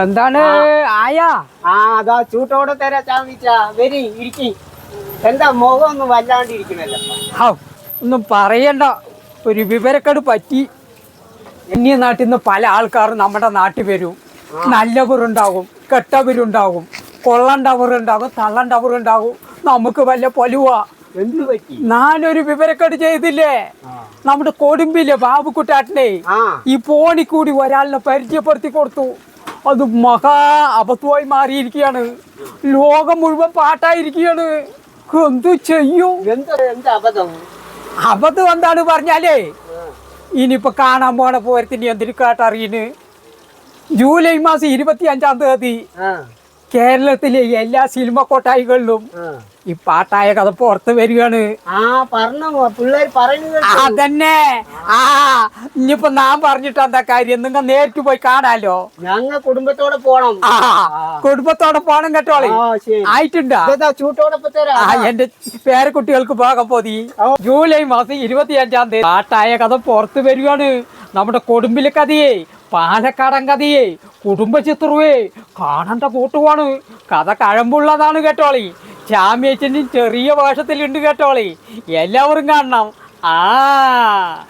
എന്താണ് ആയാ? ആ അതാ ചൂട്ടോടെ തരാ ചാമിച്ചാ വരി ഇരിക്കി. എന്താ മുഖം ഒന്നും വല്ലാണ്ടിരിക്കണല്ലോ. ഹൗ ഒന്നും പറയണ്ട. ഒരു വിവരക്കേട് പറ്റി. എന്നീ നാട്ടിൽ നിന്ന് പല ആൾക്കാരും നമ്മുടെ നാട്ടിൽ വരും. നല്ലവരുണ്ടാകും കെട്ടവരുണ്ടാകും കൊള്ളണ്ടവരുണ്ടാകും തള്ളണ്ടവരുണ്ടാകും. നമുക്ക് വല്ല പൊലുവാ. ഞാനൊരു വിവരക്കേട് ചെയ്തില്ലേ? നമ്മുടെ കൊടുമ്പില്ലേ ബാബുക്കുട്ടാട്ടിനെ ഈ ഫോണിൽ കൂടി ഒരാളിനെ പരിചയപ്പെടുത്തി കൊടുത്തു. അത് മഹാ അബദ്ധമായി മാറിയിരിക്കുകയാണ്. ലോകം മുഴുവൻ പാട്ടായിരിക്കുകയാണ്. എന്തു ചെയ്യും? അബദ്ധം? എന്താണ് പറഞ്ഞാലേ ഇനിയിപ്പോ കാണാൻ പോണ പോരത്തിന് എന്തിനു കേട്ടറിയണ് ജൂലൈ മാസം ഇരുപത്തി അഞ്ചാം തീയതി കേരളത്തിലെ എല്ലാ സിനിമ കൊട്ടായികളിലും ഈ പാട്ടായ കഥ പുറത്ത് വരികയാണ്. ആ പറഞ്ഞു പിള്ളേർ പറയുന്നത് കേട്ടു. അതന്നെ. ആ ഇനിയിപ്പോ നാം പറഞ്ഞിട്ട് എന്താ കാര്യം? നിങ്ങൾ നേരിട്ട് പോയി കാണാലോ. ഞങ്ങൾ കുടുംബത്തോടെ പോണം. ആ കുടുംബത്തോടെ പോണം കേട്ടോളെ. ആയിട്ടുണ്ടാ? ചൂട്ടോടൊപ്പം ആ എന്റെ പേരക്കുട്ടികൾക്ക് പോകാൻ പോതി. ജൂലൈ മാസം ഇരുപത്തി അഞ്ചാം തീയതി പാട്ടായ കഥ പുറത്ത് വരികയാണ്. നമ്മുടെ കൊടുമ്പിലെ കഥയെ പാലക്കാടൻ കഥയെ കുടുംബ ചിത്രവേ കാണേണ്ട കൂട്ടുവാണ്. കഥ കഴമ്പുള്ളതാണ് കേട്ടോളി. ചാമ്യച്ചനും ചെറിയ വേഷത്തിലുണ്ട് കേട്ടോളി. എല്ലാവരും കാണണം. ആ.